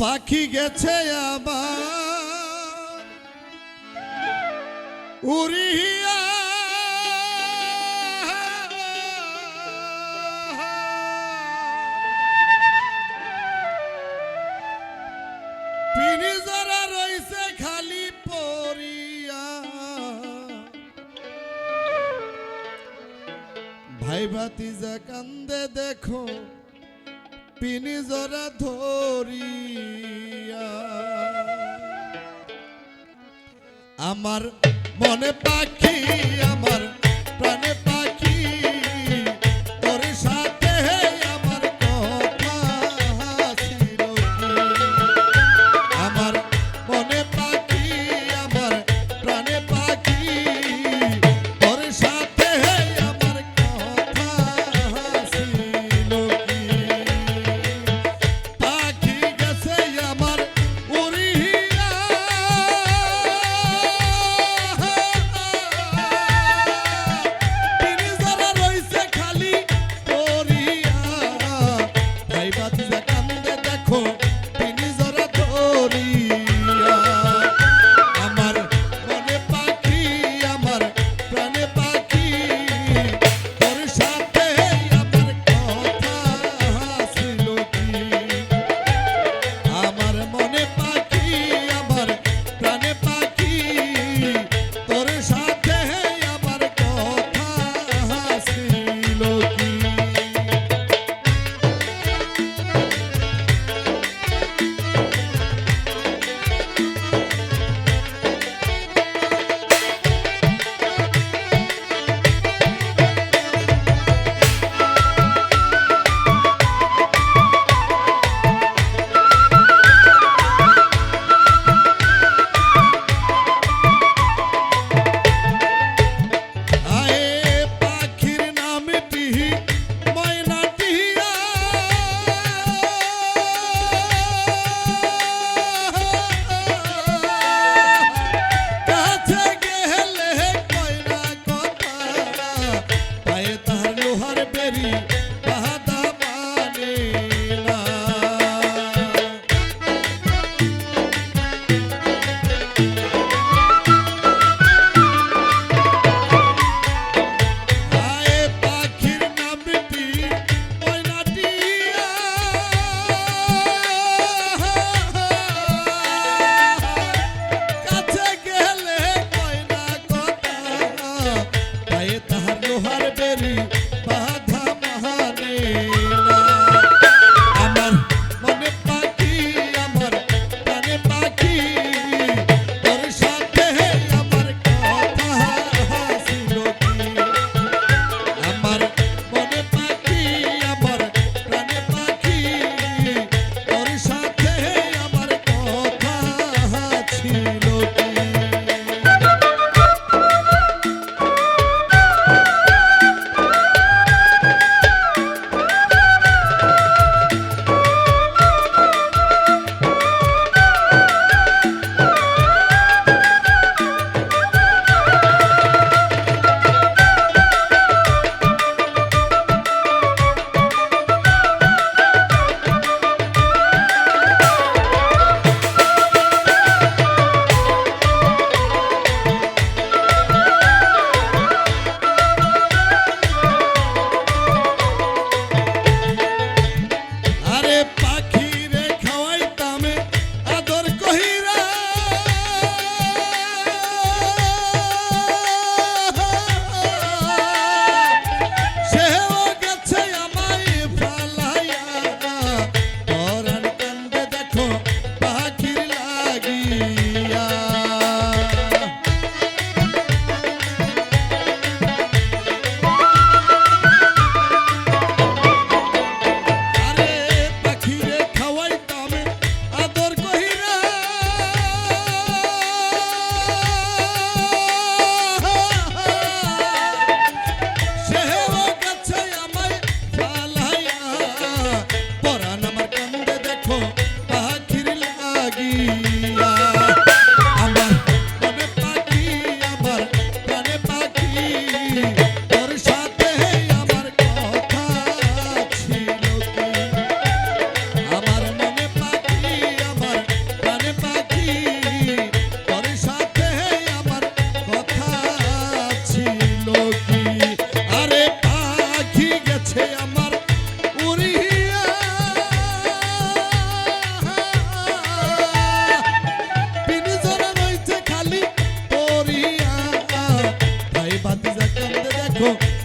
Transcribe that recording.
পাখি গেছে আবার। উড়িয়া। খালি ভাই ভাতিজা কান্দে দেখো। পিনি জরা ধরিয়া। আমার মনে পাখি আমার প্রাণে 碰